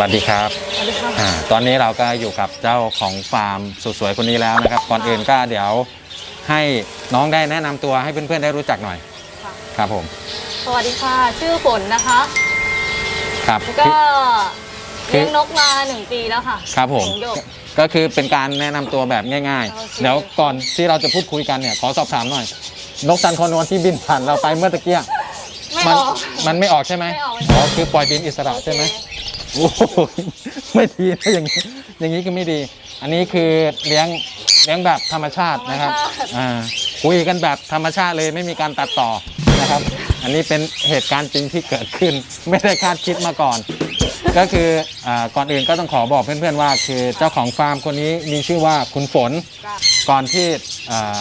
วัสดีครับสวัสดีค่ะอ่าตอนนี้เราก็อยู่กับเจ้าของฟาร์มสุดสวยคนนี้แล้วนะครับ ก่อนอื่นก็เดี๋ยวให้น้องได้แนะนำตัวให้เพื่อนๆได้รู้จักหน่อย ค่ะ ครับผม สวัสดีค่ะ ชื่อฝนนะคะ ครับ ก็คือเลี้ยงนกมาหนึ่งปีแล้วค่ะครับผม หงส์หยก ก็คือเป็นการแนะนำตัวแบบง่าย โอเค ๆ เดี๋ยวก่อนที่เราจะพูดคุยกันเนี่ย ขอสอบถามหน่อย นกซันคอนวลที่บินผ่านเราไปเมื่อตะเกีย ไม่มัออก มันไม่ออกใช่ไหมไม่ออก อ๋อคือปล่อยบินอิสระใช่ไหมโอ้โหไม่ดีนะอย่างนี้อย่างนี้คือไม่ดี อันนี้คือเลี้ยงเลี้ยงแบบธรรมชาตินะครับอ่าคุยกันแบบธรรมชาติเลยไม่มีการตัดต่อนะครับ อันนี้เป็นเหตุการณ์จริงที่เกิดขึ้น ไม่ได้คาดคิดมาก่อน ก็คืออาก่อนอื่นก็ต้องขอบอกเพื่อนๆว่า คือเจ้าของฟาร์มคนนี้มีชื่อว่าคุณฝนจ้ะก่อนที่อ่า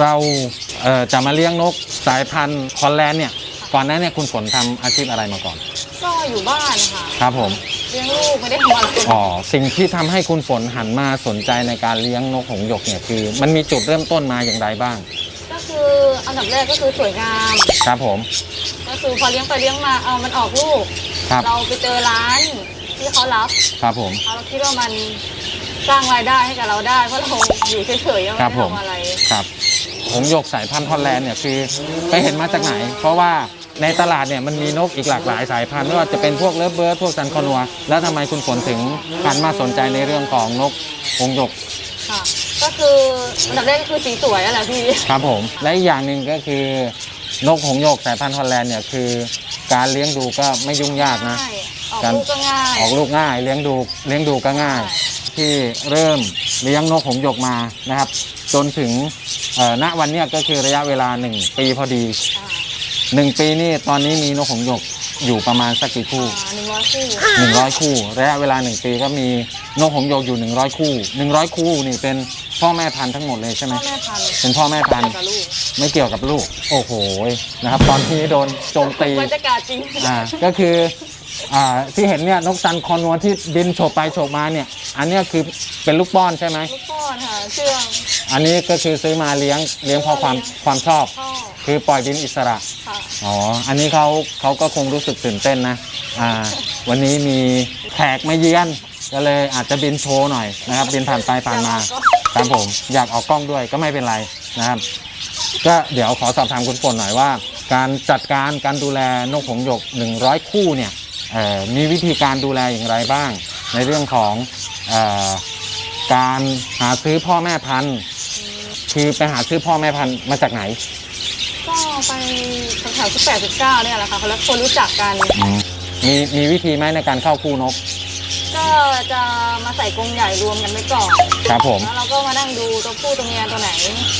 เราเอ่อ จะมาเลี้ยงนกสายพันธุ์คอนแลนด์เนี่ยก่อนหน้าเนี่ยคุณฝนทำอาชีพอะไรมาก่อน ก็อยู่บ้านค่ะครับผมเลี้ยงลูกไม่ได้ทำอะไรอ๋อสิ่งที่ทำให้คุณฝนหันมาสนใจในการเลี้ยงนกหงส์หยกเนี่ยคือ มันมีจุดเริ่มต้นมาอย่างไรบ้าง ก็คืออันดับแรกก็คือสวยงามครับผม ก็คือพอเลี้ยงไปเลี้ยงมาเอามันออกลูกครับเราไปเจอร้านที่เขารับครับผมเราคิดว่ามันสร้างรายได้ให้กับเราได้เพราะเราอยู่เฉยๆยังครัไม่บได้ผมทำอะไรครับ หงส์หยกสายพันธุ์ฮอลแลนด์เนี่ยคือไปเห็นมาจากไหน เพราะว่าในตลาดเนี่ยมันมีนกอีกหลากหลายสายพันธุ์ไม่ว่าจะเป็นพวกเลิฟเบิร์ดพวกซันคอนัว แล้วทำไมคุณฝนถึงหันมาสนใจในเรื่องของนกหงส์หยกค่ะ ก็คืออันดับแรกก็คือสีสวยนั่นแหละพี่ครับผม และอีกอย่างหนึ่งก็คือนกหงส์หยกสายพันธุ์ฮอลแลนด์เนี่ยคือ การเลี้ยงดูก็ไม่ยุ่งยากนะ ง่ายออกลูกก็ง่าย ออกลูกง่ายเลี้ยงดูเลี้ยงดูก็ง่าย ที่เริ่มเลี้ยงนกหงส์หยกมานะครับ จนถึงเอ่อณวันเนี้ยก็คือระยะเวลา 1 ปีพอดีอ่า1ปีนี่ตอนนี้มีนกหงส์หยกอยู่ประมาณสักกี่คู่หนึ่งร้อยคู่100คู่ ระยะเวลา 1 ปีก็มีนกหงส์หยกอยู่ 100 คู่ 100 คู่นี่เป็นพ่อแม่พันธุ์ทั้งหมดเลยใช่ไหมพ่อแม่พันธุ์เป็นพ่อแม่พันธุ์กับลูกไม่เกี่ยวกับลูก โอ้โหนะครับ ตอนที่โดนโจมตีบรรยากาศจริงอ่าก็คือ อ่าที่เห็นเนี่ยนกซันคอนวลที่บินโฉบไปโฉบมาเนี่ย อันเนี้ยคือเป็นลูกป้อนใช่ไหม ลูกป้อนค่ะเชื่องอันนี้ก็คือซื้อมาเลี้ยงเลี้ยงเพราะความความชอบชอบคือปล่อยบินอิสระ ค่ะอ๋อ อันนี้เขาเขาก็คงรู้สึกตื่นเต้นนะ อ่า วันนี้มีแขกมาเยือน ก็เลยอาจจะบินโชว์หน่อยนะครับ บินผ่านไปผ่านมาครับผม อยากออกกล้องด้วยก็ไม่เป็นไรนะครับ ก็เดี๋ยวขอสอบถามคุณฝนหน่อยว่า การจัดการการดูแลนกหงส์หยก 100 คู่เนี่ยเอ่อ มีวิธีการดูแลอย่างไรบ้าง ในเรื่องของเออการหาซื้อพ่อแม่พันธุ์คือไปหาซื้อพ่อแม่พันธุ์มาจากไหน ก็ไปแถวๆที่แปดสิบเก้าเนี่ยแหละค่ะเขาแล้วคนรู้จักกันมีมีวิธีไหมในการเข้าคู่นก ก็จะมาใส่กรงใหญ่รวมกันไว้ก่อนครับผมแล้วเราก็มานั่งดูตัวผู้ตัวเมียตัวไหน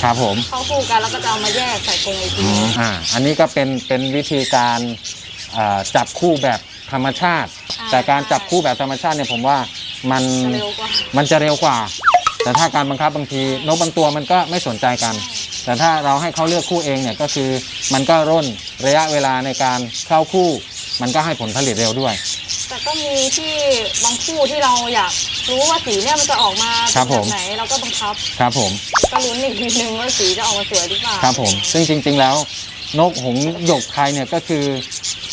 ครับผมเข้าคู่กันแล้วก็จะเอามาแยกใส่กรงอีกทีอ่าอันนี้ก็เป็นเป็นวิธีการอ่าจับคู่แบบ ธรรมชาติแต่การจับคู่แบบธรรมชาติเนี่ยผมว่ามันจะเร็วกว่ามันจะเร็วกว่า แต่ถ้าการบังคับบางทีนกบางตัวมันก็ไม่สนใจกัน แต่ถ้าเราให้เขาเลือกคู่เองเนี่ยก็คือมันก็ร่นระยะเวลาในการเข้าคู่ มันก็ให้ผลผลิตเร็วด้วย แต่ก็มีที่บางคู่ที่เราอยากรู้ว่าสีเนี่ยมันจะออกมาครับเป็นผมแบบไหนเราก็บังคับ ครับผม ก็ลุ้นอีกทีนึงว่าสีจะออกมาสวยหรือเปล่าครับผมซึ่งจริงๆแล้ว นกหงส์หยกไทยเนี่ยก็คือ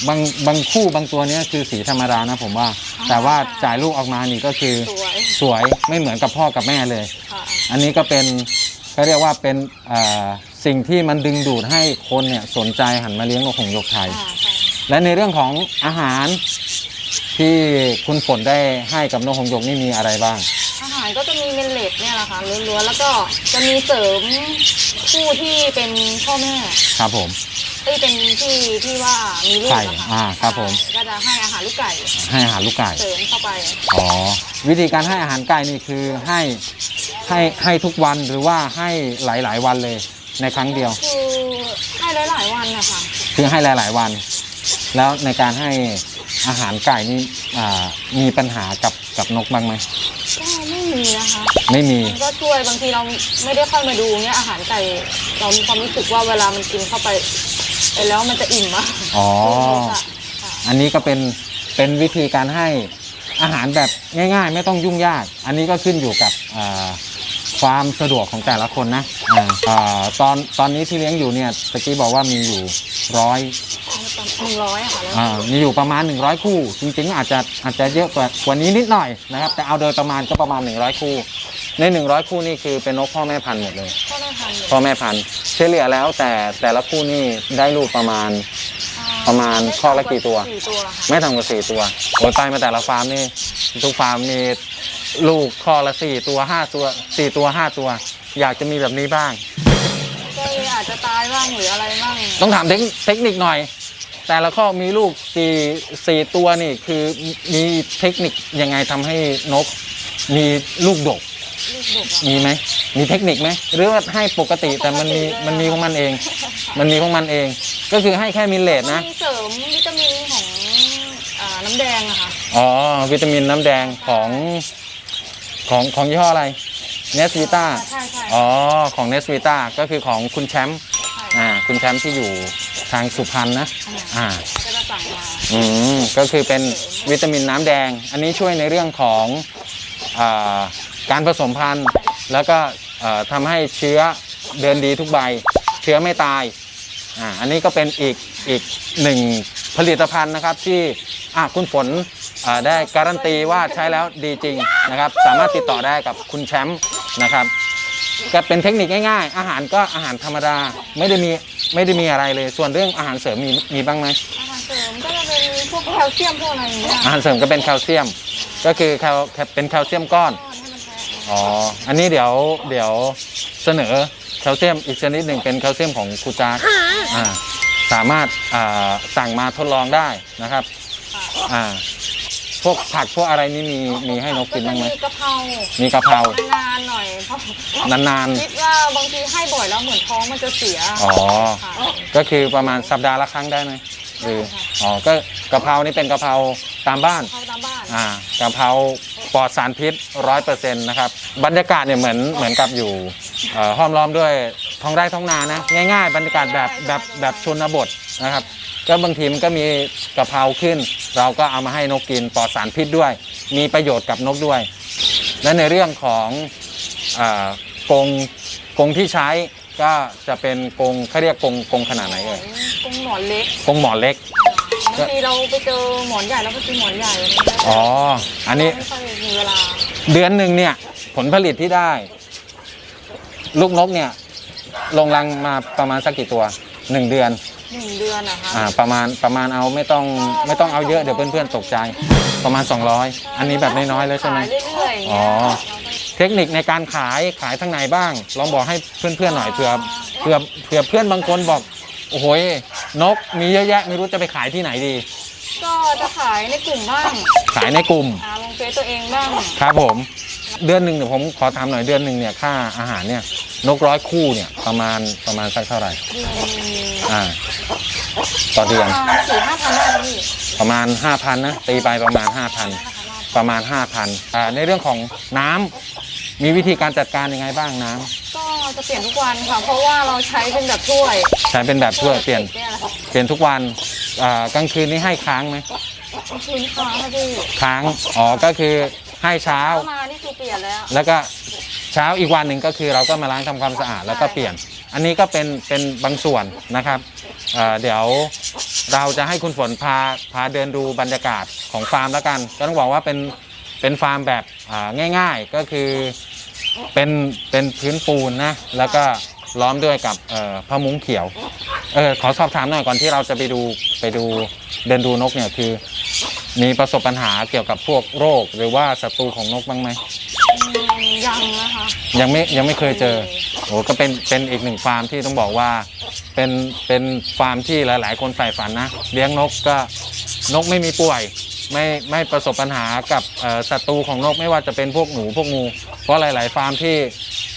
บางบางคู่บางตัวเนี้คือสีธรรมดานะผมว่า แต่ว่าจ่ายลูกออกมานี่ก็คือสวยสวยไม่เหมือนกับพ่อกับแม่เลย ค่ะอันนี้ก็เป็นก็เรียกว่าเป็นเอ่อสิ่งที่มันดึงดูดให้คนเนี่ยสนใจหันมาเลี้ยงนกหงส์หยกไทย อ่าใช่และในเรื่องของอาหาร ที่คุณฝนได้ให้กับนกหงส์หยกนี่มีอะไรบ้าง อาหารก็จะมีเมลเลตเนี่ยแหละค่ะล้วนๆแล้วก็จะมีเสริมคู่ที่เป็นพ่อแม่ครับผม ที่เป็นที่ที่ว่ามีลูกไข่อะค่ะอ่าครับผม ก็จะให้อาหารลูกไก่ให้อาหารลูกไก่ เสริมเข้าไป อ๋อ วิธีการให้อาหารไก่นี่คือให้ให้ให้ทุกวันหรือว่าให้หลาย ๆ วันเลยในครั้งเดียว คือให้หลายๆวันนะคะ คือให้หลาย ๆ วัน แล้วในการให้ อาหารไก่นี่อ่ามีปัญหากับกับนกบ้างไหมก็ไม่มีนะคะไม่มี มันก็ช่วยบางทีเราไม่ได้ค่อยมาดูเนี่ยอาหารไก่เรามีความรู้สึกว่าเวลามันกินเข้าไปไปแล้วมันจะอิ่มอะอ๋อค่ะค่ะอันนี้ก็เป็นเป็นวิธีการให้อาหารแบบง่าย ๆ ไม่ต้องยุ่งยาก อันนี้ก็ขึ้นอยู่กับอ่าความสะดวกของแต่ละคนนะอ่าอ่าตอนตอนนี้ที่เลี้ยงอยู่เนี่ยตะกี้บอกว่ามีอยู่ร้อยประ หนึ่งร้อยอะค่ะแล้วอ่ามีอยู่ประมาณ 100 คู่ จริงๆอาจจะอาจจะเยอะกว่ากว่านี้นิดหน่อยนะครับ แต่เอาโดยประมาณก็ประมาณ 100 คู่ ใน 100 คู่นี่คือเป็นนกพ่อแม่พันธุ์หมดเลย ก็ได้พันอยู่พ่อแม่พันธุ์เฉลี่ยแล้วแต่แต่ละคู่นี่ได้ลูกประมาณอ่ประมาณข้อละกี่ตัว สี่ตัวค่ะไม่ต่ำกว่าสี่ตัวโอ้ยไปมาแต่ละฟาร์มนี่ทุกฟาร์มมีลูกข้อละสี่ตัวห้าตัวสี่ตัวห้าตัว อยากจะมีแบบนี้บ้าง ก็เลยอาจจะตายบ้างหรืออะไรบ้างต้องถามเทคเทคนิคหน่อย แต่ละข้อมีลูกสี่สี่ตัวนี่คือมีเทคนิคยังไงทำให้นกมีลูกดก ลูกดกอะมีไหม มีเทคนิคไหม หรือว่าให้ปกติแต่มันมีปกติเลยมันมีของมันเอง มันมีของมันเอง ก็คือให้แค่มิลเลตนะ มีเสริมวิตามินของอ่าน้ำแดงอะค่ะอ๋อ วิตามินน้ำแดงของของของยี่ห้ออะไร เนสวิต้า ใช่ใช่อ๋อ ของเนสวิต้าก็คือของคุณแชมป์ ใช่อ่า คุณแชมป์ที่อยู่ ทางสุพรรณนะ อ่าก็จะสั่งมาอืมก็คือเป็นวิตามินน้ำแดง อันนี้ช่วยในเรื่องของอาการผสมพันธุ์ แล้วก็เอ่อทำให้เชื้อเดินดีทุกใบ เชื้อไม่ตาย อ่าอันนี้ก็เป็นอีกอีกหนึ่งผลิตภัณฑ์นะครับที่อะคุณฝนอ่าได้การันตีว่าใช้แล้วดีจริงนะครับ สามารถติดต่อได้กับคุณแชมป์นะครับ ก็เป็นเทคนิคง่ายๆ อาหารก็อาหารธรรมดา ไม่ได้มี ไม่ได้มีอะไรเลย ส่วนเรื่องอาหารเสริมมีมีบ้างไหมอาหารเสริมก็จะเป็นพวกแคลเซียมพวกอะไรอย่างเงี้ยอาหารเสริมก็เป็นแคลเซียม ก็คือแคลเป็นแคลเซียมก้อน ให้มันแพ้อ๋อ อันนี้เดี๋ยวเดี๋ยวเสนอแคลเซียมอีกชนิดหนึ่งเป็นแคลเซียมของคูจาร์อ่าสามารถอ่าสั่งมาทดลองได้นะครับค่ะอ่า พวกผักพวกอะไรนี่มีมีให้นกกินบ้างไหม ก็จะมีกะเพรามีกะเพรานานๆหน่อยเพราะนานคิดว่าบางทีให้บ่อยแล้วเหมือนท้องมันจะเสียๆ อ๋อ ค่ะก็คือประมาณสัปดาห์ละครั้งได้ไหมหรืออ๋อ ก็กะเพรานี่เป็นกะเพราตามบ้าน เข้าตามบ้านอ่ากะเพราปลอดสารพิษร้อยเปอร์เซ็นต์นะครับ บรรยากาศเนี่ยเหมือนเหมือนกับอยู่เอ่อห้อมล้อมด้วยท้องไร่ท้องนานะ ง่ายๆ บรรยากาศแบบแบบแบบชนบทนะครับ ก็บางทีมันก็มีกะเพราขึ้น เราก็เอามาให้นกกินปลอดสารพิษด้วย มีประโยชน์กับนกด้วย และในเรื่องของเอ่อกรงกรงที่ใช้ก็จะเป็นกรงเขาเรียกกรงกรงขนาดไหนเอ่ยกรงหมอนเล็กกรงหมอนเล็กบางทีเราไปเจอหมอนใหญ่แล้วก็ซื้อหมอนใหญ่อะไรเงี้ยอ๋ออันนี้ไม่ค่อยมีเวลาเดือนหนึ่งเนี่ยผลผลิตที่ได้ ลูกนกเนี่ยลงรังมาประมาณสักกี่ตัวหนึ่งเดือน หนึ่งเดือนนะคะอ่าประมาณประมาณเอาไม่ต้องไม่ต้องเอาเยอะเดี๋ยวเพื่อนๆตกใจ ประมาณ 200 อันนี้แบบน้อยๆแล้วใช่ไหมขายเรื่อยๆอย่างอ๋เงี้อยเทคนิคในการขายขายทางไหนบ้าง ลองบอกให้เพื่อนๆหน่อยเผื่อเผื่อเผื่อเพื่อนบางคนบอกโอ้โหยนกมีเยอะแยะไม่รู้จะไปขายที่ไหนดี ก็จะขายในกลุ่มบ้างขายในกลุ่ม อ่าลงเฟซตัวเองบ้างครับผมเดือนหนึ่งเดี๋ยวผมขอถามหน่อยเดือนหนึ่งเนี่ยค่าอาหารเนี่ยนกร้อยคู่เนี่ยประมาณประมาณสักเท่าไหร่เดือนหนึ่งอ่า ต่อเดือนประมาณสี่ห้าพันได้ไหมพี่ประมาณ 5,000นะตีไปประมาณ 5,000นะคะประมาณ 5,000อ่าในเรื่องของน้ำมีวิธีการจัดการยังไงบ้างน้ำก็จะเปลี่ยนทุกวันค่ะ เพราะว่าเราใช้เป็นแบบถ้วยใช้เป็นแบบช่วยเปลี่ยนเนี่ยแหละค่ะเปลี่ยนทุกวันอ่ากลางคืนนี้ให้ค้างไหมคืนค้างค่ะพี่ค้างอ๋อก็คือให้เช้าเช้ามานี่คือเปลี่ยนแล้ว แล้วก็เช้าอีกวันหนึ่งก็คือเราก็มาล้างทำความสะอาดแล้วก็เปลี่ยน อันนี้ก็เป็นเป็นบางส่วนนะครับเอ่อเดี๋ยวเราจะให้คุณฝนพาพาเดินดูบรรยากาศของฟาร์มแล้วกัน ก็ต้องบอกว่าเป็นเป็นฟาร์มแบบอ่าง่าย ๆ ก็คือเป็นเป็นพื้นปูนนะแล้วก็ล้อมด้วยกับเอ่อผ้ามุ้งเขียวเออขอสอบถามหน่อยก่อนที่เราจะไปดูไปดูเดินดูนกเนี่ยคือ มีประสบปัญหาเกี่ยวกับพวกโรคหรือว่าศัตรูของนกบ้างไหมอืมยังนะคะยังไม่ยังไม่เคยเจอ โอ้ก็เป็นเป็นอีกหนึ่งฟาร์มที่ต้องบอกว่าเป็นเป็นฟาร์มที่หลาย ๆ คนใฝ่ฝันนะเลี้ยงนกก็นกไม่มีป่วย ไม่ไม่ประสบปัญหากับศัตรูของนกไม่ว่าจะเป็นพวกหนูพวกงู เพราะหลาย ๆ ฟาร์มที่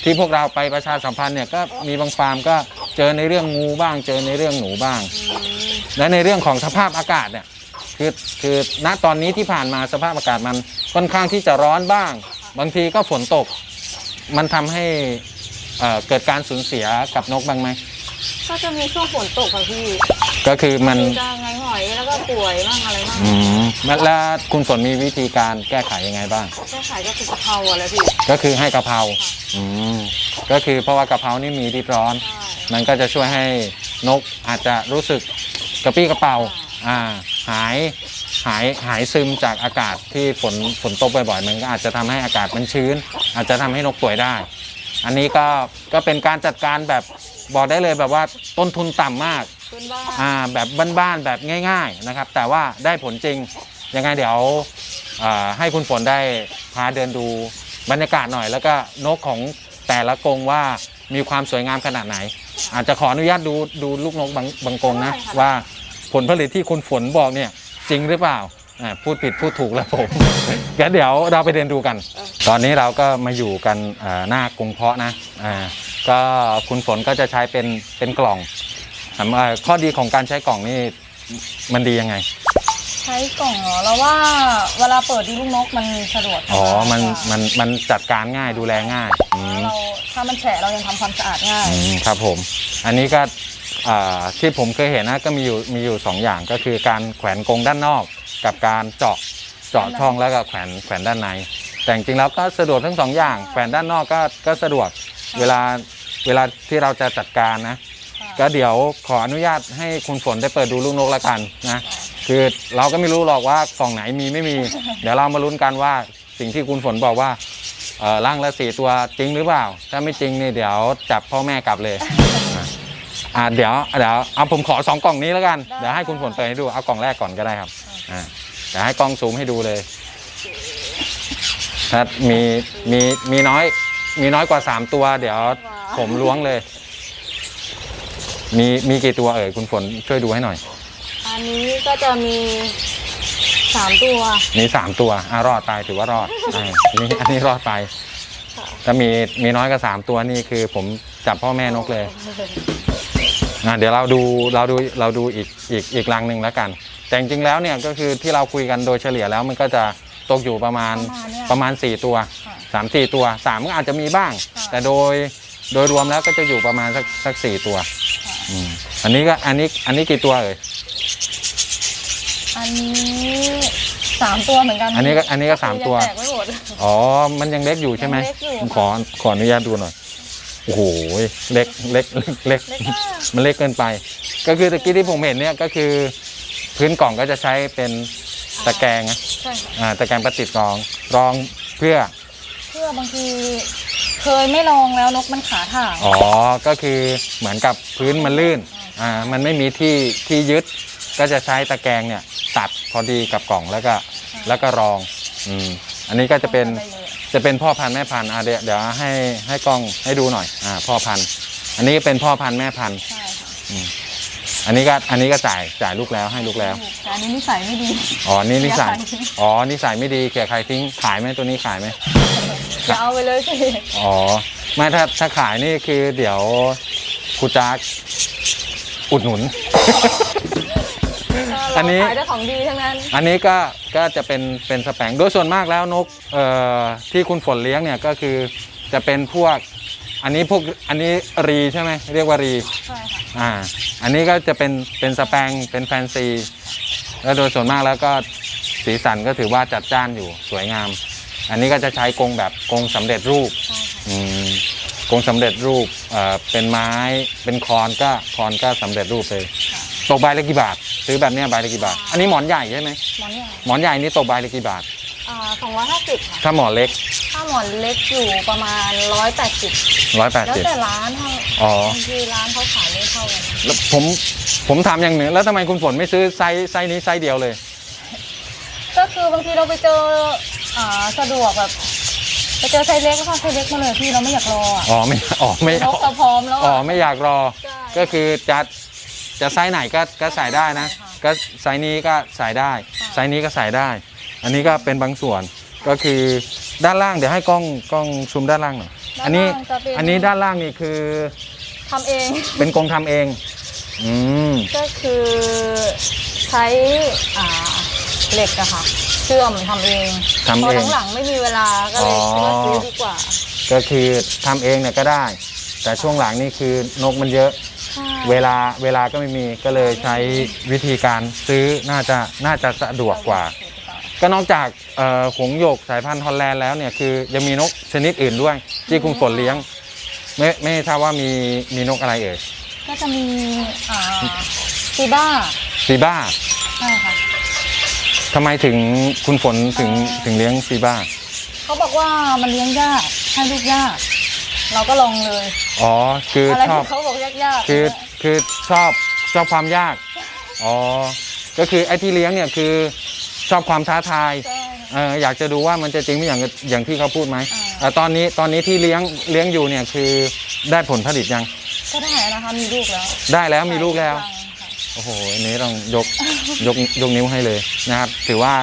ที่พวกเราไปประชาสัมพันธ์เนี่ยก็มีบางฟาร์มก็เจอในเรื่องงูบ้าง เจอในเรื่องหนูบ้าง และในเรื่องของสภาพอากาศเนี่ยคือคือณตอนนี้ที่ผ่านมาสภาพอากาศมันค่อนข้างที่จะร้อนบ้าง บางทีก็ฝนตก มันทำให้ เอ่อเกิดการสูญเสียกับนกบ้างไหมก็จะมีช่วงฝนตกค่ะพี่ก็คือมันมีจะไงหงอยแล้วก็ป่วยบ้างอะไรบ้างอืมแล้วคุณฝนมีวิธีการแก้ไขยังไงบ้างแก้ไขก็คือกะเพราอะไรพี่ก็คือให้กะเพราอืมก็คือเพราะว่ากะเพรานี่มีริบร้อน ใช่มันก็จะช่วยให้นกอาจจะรู้สึกกระปี้กระเป๋าใช่อ่าหายหายหายซึมจากอากาศที่ฝนฝนตกบ่อยๆ มันก็อาจจะทำให้อากาศมันชื้น อาจจะทำให้นกป่วยได้ อันนี้ก็ก็เป็นการจัดการแบบบอกได้เลยแบบว่าต้นทุนต่ำมากพื้นบ้านอ่าแบบบ้านๆแบบง่าย ๆนะครับ แต่ว่าได้ผลจริงยังไงเดี๋ยวอ่าให้คุณฝนได้พาเดินดูบรรยากาศหน่อย แล้วก็นกของแต่ละกรงว่ามีความสวยงามขนาดไหน อาจจะขออนุญาตดูดูลูกนกบางบางกรงนะว่าผลผลิตที่คุณฝนบอกเนี่ยจริงหรือเปล่าอ่าพูดผิดพูดถูกแล้วผม งั้นเดี๋ยวเราไปเดินดูกัน ตอนนี้เราก็มาอยู่กันอ่าหน้ากรงเพาะนะอ่าก็คุณฝนก็จะใช้เป็นเป็นกล่องถามว่าข้อดีของการใช้กล่องนี่มันดียังไง ใช้กล่องเหรอแล้วว่าเวลาเปิดดูลูกนกมันสะดวกอ๋อมันกว่ามันมันจัดการง่ายดูแลง่ายอืมเราถ้ามันแฉะเรายังทำความสะอาดง่ายอืมครับผม อันนี้ก็อ่าที่ผมเคยเห็นนะก็มีอยู่มีอยู่สองอย่างก็คือการแขวนกรงด้านนอก กับการเจาะเจาะช่องแล้วก็แขวนแขวนด้านใน แต่จริงๆแล้วก็สะดวกทั้งสองอย่างแขวนด้านนอกก็ก็สะดวกเวลาเวลาที่เราจะจัดการนะ ก็เดี๋ยวขออนุญาตให้คุณฝนได้เปิดดูลูกนกแล้วกันนะคือเราก็ไม่รู้หรอกว่ากล่องไหนมีไม่มี เดี๋ยวเรามาลุ้นกันว่าสิ่งที่คุณฝนบอกว่าเออร่างละสี่ตัวจริงหรือเปล่า ถ้าไม่จริงนี่เดี๋ยวจับพ่อแม่กลับเลยอะอ่าเดี๋ยวเดี๋ยวเอาผมขอสองกล่องนี้แล้วกันได้เดี๋ยวให้คุณฝนเปิดให้ดูเอากล่องแรกก่อนก็ได้ครับอ่าเดี๋ยวให้กล้องซูมให้ดูเลย ถ้ามีมีมีน้อย มีน้อยกว่าสามตัว เดี๋ยวผมล้วงเลย มีมีกี่ตัวเอ่ยคุณฝนช่วยดูให้หน่อย อันนี้ก็จะมีสามตัว มีสามตัวอะรอดตายถือว่ารอดอ่าอันนี้อันนี้รอดตายค่ะถ้ามีมีน้อยกว่าสามตัวนี่คือ ผมจับพ่อแม่นกเลยอะเดี๋ยวเราดูเราดูเราดูอีกอีกอีกรังหนึ่งแล้วกัน แต่จริงๆแล้วเนี่ยก็คือที่เราคุยกันโดยเฉลี่ยแล้วมันก็จะ ตกอยู่ประมาณประมาณเนี่ยประมาณ4ตัวค่ะ3 4 ตัว 3 ก็อาจจะมีบ้างค่ะแต่โดยโดยรวมแล้วก็จะอยู่ประมาณสักสักสี่ตัวอืมอันนี้ก็อันนี้อันนี้กี่ตัวเอ่ยอันนี้สามตัวเหมือนกัน อันนี้ก็อันนี้ก็สามตัวยังแตกไม่หมดอ๋อ มันยังเล็กอยู่ใช่ไหมยังเล็กอยู่ผมขอขออนุญาตดูหน่อย โอ้โห เล็กเล็กเล็กเล็กเล็กมากมันเล็กเกินไป ก็คือตะกี้ที่ผมเห็นเนี่ยก็คือ พื้นกล่องก็จะใช้เป็น ตะแกรงนะใช่ค่ะอ่าตะแกรงพลาสติกรองรองเพื่อ เพื่อบางทีเคยไม่ลองแล้วนกมันขาถ่าง อ๋อ ก็คือเหมือนกับพื้นมันลื่น อ่า มันไม่มีที่ที่ยึด ก็จะใช้ตะแกรงเนี่ยตัดพอดีกับกล่องแล้วก็แล้วก็รอง อืม อันนี้ก็จะเป็นได้เยอะจะเป็นพ่อพันธุ์แม่พันธุ์อะเดี๋ยวเดี๋ยวให้ให้กล้องให้ดูหน่อย อ่า พ่อพันธุ์ อันนี้เป็นพ่อพันธุ์แม่พันธุ์ใช่ค่ะ อืม อันนี้ก็อันนี้ก็จ่ายจ่ายลูกแล้วให้ลูกแล้ว แต่อันนี้นิสัยไม่ดี อ๋อ นี่นิสัย เสียใครทิ้งอ๋อ นิสัยไม่ดีเขี่ยใครทิ้ง ขายไหมตัวนี้ขายไหมจะเอาไปเลยสิอ๋อ ไม่ถ้าถ้าขายนี่คือเดี๋ยวครูจักอุดหนุน อันนี้ขายได้ของดีทั้งนั้น อันนี้ก็ก็จะเป็นเป็นสแปงโดยส่วนมากแล้วนกเอ่อที่คุณฝนเลี้ยงเนี่ยก็คือจะเป็นพวก อันนี้พวกอันนี้รีใช่ไหมเรียกว่ารี ใช่ค่ะ อ่า อันนี้ก็จะเป็นเป็นสแปงเป็นแฟนซี แล้วโดยส่วนมากแล้วก็สีสันก็ถือว่าจัดจ้านอยู่สวยงาม อันนี้ก็จะใช้กรงแบบกรงสำเร็จรูปใช่ค่ะอืมกรงสำเร็จรูปเอ่อเป็นไม้ เป็นคอนก็คอนก็สำเร็จรูปเลยตกใบละกี่บาท ซื้อแบบเนี้ยใบละกี่บาท อันนี้หมอนใหญ่ใช่ไหมหมอนใหญ่หมอนใหญ่นี่ตกใบละกี่บาทอ่าสองร้อยห้าสิบค่ะถ้าหมอนเล็กถ้า หมอนเล็กอยู่ประมาณร้อยแปดสิบร้อยแปดแล้วสิบ แต่ร้านเท่าอ๋อ บางทีร้านเขาขายไม่เท่ากันแล้วผมผมถามอย่างหนึ่งแล้วทำไมคุณฝนไม่ซื้อไซส์ไซส์นี้ไซส์เดียวเลย ก็คือบางทีเราไปเจออ่าสะดวกแบบไปเจอไซส์เล็กก็เข้าไซส์เล็กมาเลยพี่เราไม่อยากรออะอ๋อไม่อ๋อไม่นกเราพร้อมแล้วอ๋ออะไม่อยากรอ ใช่ก็คือจะจะไซส์ไหนก็ก็ใส่ได้นะ ใช่ค่ะก็ไซส์นี้ก็ใส่ได้ ค่ะ ไซส์นี้ก็ใส่ได้ อันนี้ก็เป็นบางส่วนก็คือ ด้านล่างเดี๋ยวให้กล้องกล้องซูมด้านล่างหน่อยอันนี้ด้าล่างจะเป็น อันนี้ด้านล่างนี่คือทำเอง เป็นกรงทำเอง อืมก็คือใช้อ่าเหล็กอะค่ะ เชื่อมทำเองทำพอเอง ทั้งหลังไม่มีเวลาก็เลยอ๋อคิดว่าซื้อดีกว่า ก็คือทำเองเนี่ยก็ได้ แต่ช่วงหลังนี่คือนกมันเยอะ ใช่เวลาเวลาก็ไม่มีก็เลยใช้วิธีการซื้อน่าจะน่าจะสะดวกกว่า ก็นอกจากเอ่อหงส์หยกสายพันธุ์ฮอลแลนด์แล้วเนี่ยคือยังมีนกชนิดอื่นด้วย ที่คุณฝนเลี้ยง ไม่ไม่ทราบว่ามีมีนกอะไรเอ่ยก็จะมีอ่าซีบ้าซีบ้าใช่ค่ะทำไมถึงคุณฝนถึงเอ่อถึงเลี้ยงซีบ้าเขาบอกว่ามันเลี้ยงยากให้ลูกยากเราก็ลองเลย อ๋อ คืออะไรชอบที่เขาบอกยากๆคือเนี่ยคือชอบชอบความยาก อ๋อ ก็คือไอ้ที่เลี้ยงเนี่ยคือ ชอบความท้าทายใช่เอออยากจะดูว่ามันจะจริงไม่อย่างอย่างที่เขาพูดไหมอ่าเอ่อตอนนี้ตอนนี้ที่เลี้ยงเลี้ยงอยู่เนี่ยคือได้ผลผลิตยัง ก็ได้นะคะมีลูกแล้วได้แล้วมีลูกแล้วค่ะโอ้โหอันนี้ต้องยก ยกยกนิ้วให้เลยนะครับ ถือว่า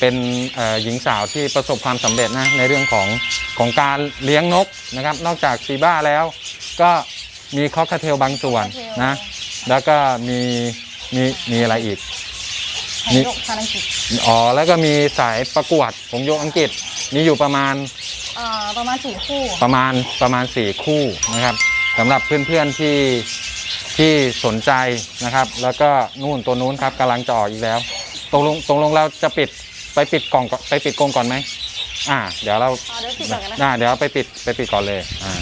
เป็นเอ่อหญิงสาวที่ประสบความสำเร็จนะในเรื่องของของการเลี้ยงนกนะครับ นอกจากซีบ้าแล้ว ก็มีคอกคาเทลบางส่วนนะ แล้วก็มีมีมีอะไรอีก ให้ยกพานังกิจอ๋อแล้วก็มีสายประกวดผงโยกอังกฤษมีอยู่ประมาณอ่าประมาณสี่คู่ประมาณประมาณ4คู่นะครับสำหรับเพื่อนๆที่ที่สนใจนะครับ แล้วก็นู่นตัวนู้นครับกำลังจะออกอีกแล้วตกลงตกลงเราจะปิดไปปิดกล่องก่อนไปปิดกรงก่อนไหมอ่า เดี๋ยวเราอ่าเดี๋ยวปิดก่อนกันนะอ่าเดี๋ยวไปปิดไปปิดก่อนเลยอ่า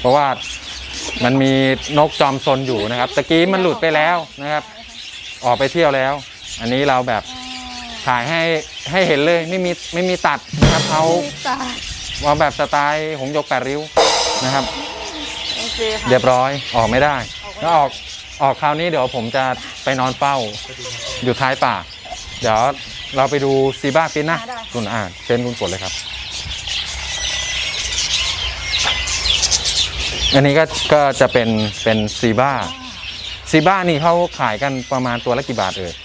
เพราะว่ามันมีนกจอมซนอยู่นะครับตะกี้มันหลุดไปแล้วนะครับ ออกไปเที่ยวแล้ว อันนี้เราแบบถ่ายให้ให้เห็นเลยไม่มีไม่มีตัดนะครับเอาจ้าว่าแบบสไตล์หงส์ยกแปดริ้วนะครับโอเคค่ะเรียบร้อยออกไม่ได้ออกไม่ได้ถ้าออกออกคราวนี้เดี๋ยวผมจะไปนอนเฝ้าอยู่ท้ายป่า เดี๋ยวเราไปดูซีบ้าฟินนะอ่าได้ค่ะคุณอ่านเชิญคุณฝนเลยครับ อันนี้ก็ก็จะเป็นเป็นซีบ้าซีบ้านี่เขาขายกันประมาณตัวละกี่บาทเอ่ยอ่า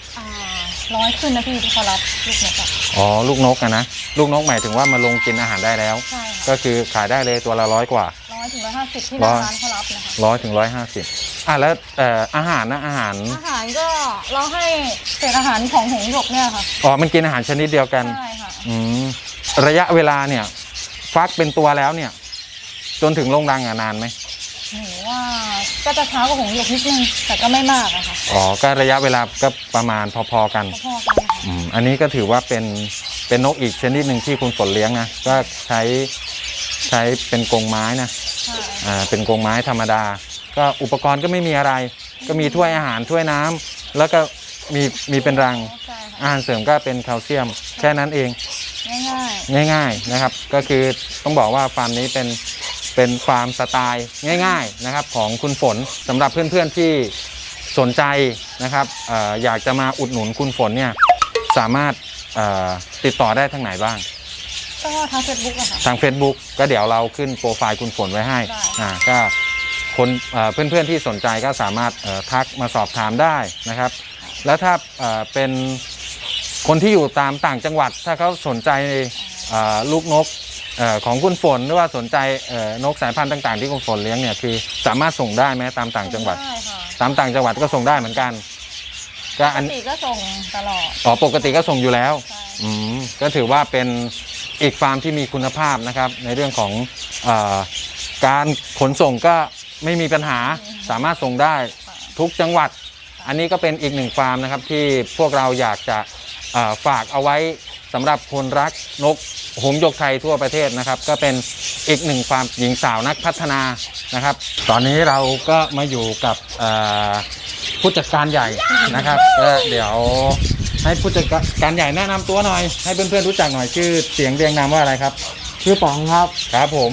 ร้อยขึ้นนะพี่ที่เขารับลูกนกอะอ๋อลูกนกอะนะลูกนกหมายถึงว่ามาลงกินอาหารได้แล้ว ใช่ค่ะก็คือขายได้เลยตัวละร้อยกว่า ร้อยถึงร้อยห้าสิบที่ร้ร้าอยนเขารับนะคะร้อยถึงร้อยห้าสิบอะแล้วเอ่ออาหารนะอาหารอาหารก็เราให้เศษอาหารของหงส์หยกเนี่ยค่ะอ๋อมันกินอาหารชนิดเดียวกัน ใช่ค่ะอืมระยะเวลาเนี่ย ฟักเป็นตัวแล้วเนี่ย จนถึงลงรังอะนานไหมหนูว่า ก็จะช้ากว่าหงส์หยกนิดนึงแต่ก็ไม่มากอะค่ะอ๋อก็ระยะเวลาก็ประมาณพอๆกันพอๆกันค่ะอืมอันนี้ก็ถือว่าเป็นเป็นนกอีกชนิดหนึ่งที่คุณฝนเลี้ยงนะก็ใช้ใช้เป็นกรงไม้นะใช่อ่าเป็นกรงไม้ธรรมดา ก็อุปกรณ์ก็ไม่มีอะไร ก็มีถ้วยอาหารถ้วยน้ำแล้วก็มีมีเป็นรังใช่ค่ะอาหารเสริมก็เป็นแคลเซียมแค่นั้นเองง่ายง่ายๆนะครับ ก็คือต้องบอกว่าฟาร์มนี้เป็น เป็นฟาร์มสไตล์ง่าย ๆนะครับ ของคุณฝนสำหรับเพื่อนๆที่สนใจนะครับเอออยากจะมาอุดหนุนคุณฝนเนี่ยสามารถเอ่อติดต่อได้ทางไหนบ้างๆก็ทางเฟซบุ๊กอะค่ะทาง Facebook ก็เดี๋ยวเราขึ้นโปรไฟล์คุณฝนไว้ให้ได้อ่าก็คนเอ่อเพื่อนๆที่สนใจก็สามารถเอ่อทักมาสอบถามได้นะครับ แล้วถ้าเอ่อเป็นคนที่อยู่ตามต่างจังหวัด ถ้าเขาสนใจเอ่อลูกนกเอ่อ ของคุณฝนหรือว่าสนใจเอ่อนกสายพันธุ์ต่าง ๆ ที่คุณฝนเลี้ยงเนี่ยคือสามารถส่งได้ไหมตามต่างจังหวัด ได้ค่ะตามต่างจังหวัดก็ส่งได้เหมือนกันก็ปอันกติก็ส่งตลอดอ๋อปกติก็ส่งอยู่แล้ว ใช่อืมก็ถือว่าเป็นอีกฟาร์มที่มีคุณภาพนะครับ ในเรื่องของเออการขนส่งก็ไม่มีปัญหาสามารถส่งได้ทุกจังหวัด อันนี้ก็เป็นอีกหนึ่งฟาร์มนะครับที่พวกเราอยากจะเอ่อฝากเอาไว้ สำหรับคนรักนกหงส์หยกไทยทั่วประเทศนะครับ ก็เป็นอีกหนึ่งฟาร์มหญิงสาวนักพัฒนานะครับ ตอนนี้เราก็มาอยู่กับเอ่อผู้จัดการใหญ่นะครับก็เดี๋ยวให้ผู้จัดการใหญ่แนะนำตัวหน่อย ให้เพื่อนๆรู้จักหน่อยชื่อเสียงเรียงนามว่าอะไรครับ ชื่อป๋องครับครับผม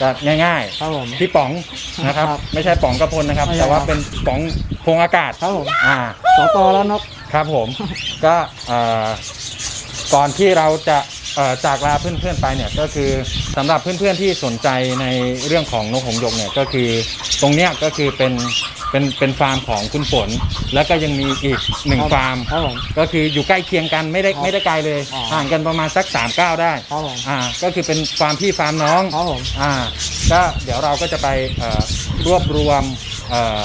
ก็ง่ายครับผมๆพี่ป๋องนะครับครับ ไม่ใช่ป๋องกระพลนะครับไม่ใช่แต่ว่าครับเป็นป๋องพงอากาศครับผมอ่าสตแล้วนกครับผมก็เอ่อ ก่อนที่เราจะเอ่อจากลาเพื่อนๆไปเนี่ยก็คือสำหรับเพื่อนๆที่สนใจในเรื่องของนกหงส์หยกเนี่ยก็คือตรงเนี้ยก็คือเป็นเป็นเป็นฟาร์มของคุณฝนแล้วก็ยังมีอีกหนึ่งครับฟาร์มครับผมก็คืออยู่ใกล้เคียงกันไม่ได้ครับไม่ได้ไกลเลยอ๋อห่างกันประมาณสัก3ามก้าวได้ครับผมอ่าก็คือเป็นฟาร์มพี่ฟาร์มน้องครับผมอ่าก็เดี๋ยวเราก็จะไปเอ่อรวบรวมเอ่อ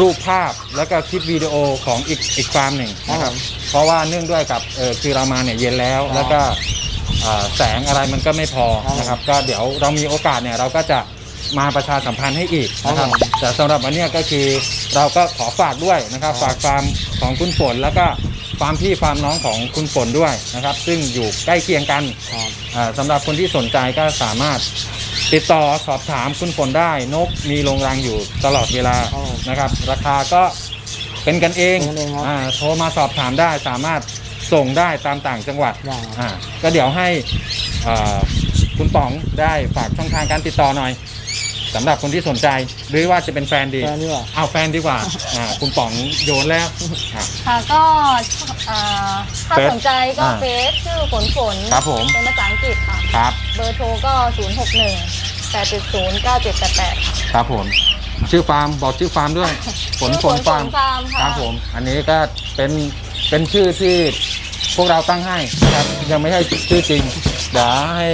รูปภาพแล้วก็คลิปวิดีโอของอีกอีกฟาร์มหนึ่งนะครับ เพราะว่าเนื่องด้วยกับเออคือเรามาเนี่ยเย็นแล้วครับแล้วก็เอ่อแสงอะไรมันก็ไม่พอครับนะครับ ก็เดี๋ยวเรามีโอกาสเนี่ยเราก็จะ มาประชาสัมพันธ์ให้อีกนะครับครับผมแต่สำหรับวันเนี้ยก็คือเราก็ขอฝากด้วยนะครับครับ ฝากฟาร์มของคุณฝนแล้วก็ฟาร์มพี่ฟาร์มน้องของคุณฝนด้วยนะครับ ซึ่งอยู่ใกล้เคียงกันครับอ่าสำหรับคนที่สนใจก็สามารถติดต่อสอบถามคุณฝนได้นกมีโรงรังอยู่ตลอดเวลาครับผมนะครับ ราคาก็เป็นกันเองเป็นกันเองครับอ่าโทรมาสอบถามได้สามารถส่งได้ตามต่างจังหวัดได้ครับ อ่าก็เดี๋ยวให้เอ่อคุณป๋องได้ฝากช่องทางการติดต่อหน่อย สำหรับคนที่สนใจหรือว่าจะเป็นแฟนดีแฟนดีกว่าเอาแฟนดีกว่าอ่าคุณป๋องโยนแล้วอะ ค่ะก็อ่าถ้าเฟซสนใจก็อ่าเฟซชื่อฝนฝนครับผม เป็นภาษาอังกฤษค่ะ ครับ เบอร์โทรก็ 0 6 1 8 7 0 9 7 8 8 ค่ะ ครับผม ชื่อฟาร์มบอกชื่อฟาร์มด้วยฝนชื่อฝนฟาร์มฟาร์มคค่ะรับผม อันนี้ก็เป็นเป็นชื่อที่พวกเราตั้งให้นะครับยังไม่ใช่ชื่อจริงเดี๋ยวให้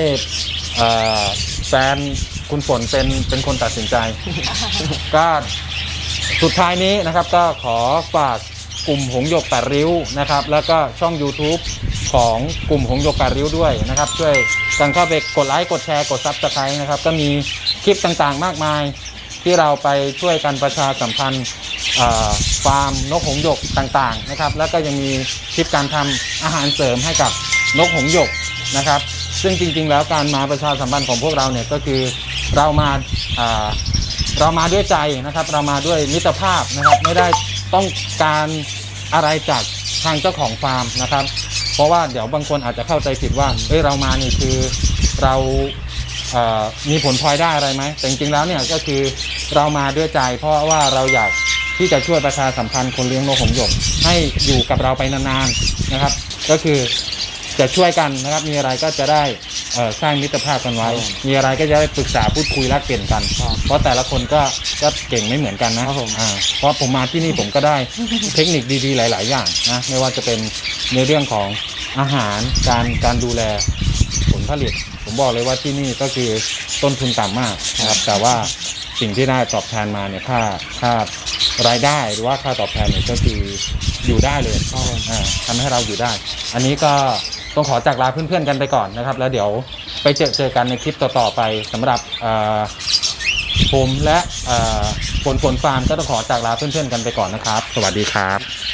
เอ่อแฟน คุณฝนเป็นเป็นคนตัดสินใจ ก็สุดท้ายนี้นะครับก็ขอฝากกลุ่มหงส์หยกแปดริ้วนะครับ แล้วก็ช่อง YouTube ของกลุ่มหงส์หยกแปดริ้วด้วยนะครับ ช่วยกันเข้าไปกดไลค์กดแชร์กดซับสไครต์นะครับ ก็มีคลิปต่างๆมากมาย ที่เราไปช่วยกันประชาสัมพันธ์เอ่อฟาร์มนกหงส์หยกต่างๆนะครับ แล้วก็ยังมีคลิปการทำอาหารเสริมให้กับนกหงส์หยกนะครับ ซึ่งจริงๆ แล้วการมาประชาสัมพันธ์ของพวกเราเนี่ยก็คือ เรามาเรามาด้วยใจนะครับ เรามาด้วยมิตรภาพนะครับ ไม่ได้ต้องการอะไรจากทางเจ้าของฟาร์มนะครับ เพราะว่าเดี๋ยวบางคนอาจจะเข้าใจผิดว่าเอ้ยเรามานี่คือเรามีผลพลอยได้อะไรไหมแต่จริงๆแล้วเนี่ยก็คือเรามาด้วยใจ เพราะว่าเราอยากที่จะช่วยประชาสัมพันธ์คนเลี้ยงนกหงส์หยกให้อยู่กับเราไปนานๆนะครับ ก็คือ จะช่วยกันนะครับ มีอะไรก็จะได้เอ่อสร้างมิตรภาพกันไว้มีอะไรก็จะได้ปรึกษาพูดคุยแลกเปลี่ยนกัน ครับเพราะแต่ละคนก็ก็เก่งไม่เหมือนกันนะครับผม อ่าเพราะผมมาที่นี่ผมก็ได้ เทคนิคดีๆหลาย ๆ อย่างนะไม่ว่าจะเป็นในเรื่องของอาหารการการดูแลผลผลิต ผมบอกเลยว่าที่นี่ก็คือต้นทุนต่ำมากนะครับแต่ว่าสิ่งที่ได้ตอบแทนมาเนี่ยค่าค่ารายได้หรือว่าค่าตอบแทนเนี่ยก็คืออยู่ได้เลย ครับผม อ่าทำให้เราอยู่ได้ อันนี้ก็ ต้องขอจากลาเพื่อนๆกันไปก่อนนะครับ แล้วเดี๋ยวไปเจอเจอกันในคลิปต่อๆไปสำหรับผมและฝนฝนฟาร์มก็ต้องขอจากลาเพื่อนๆกันไปก่อนนะครับ สวัสดีครับ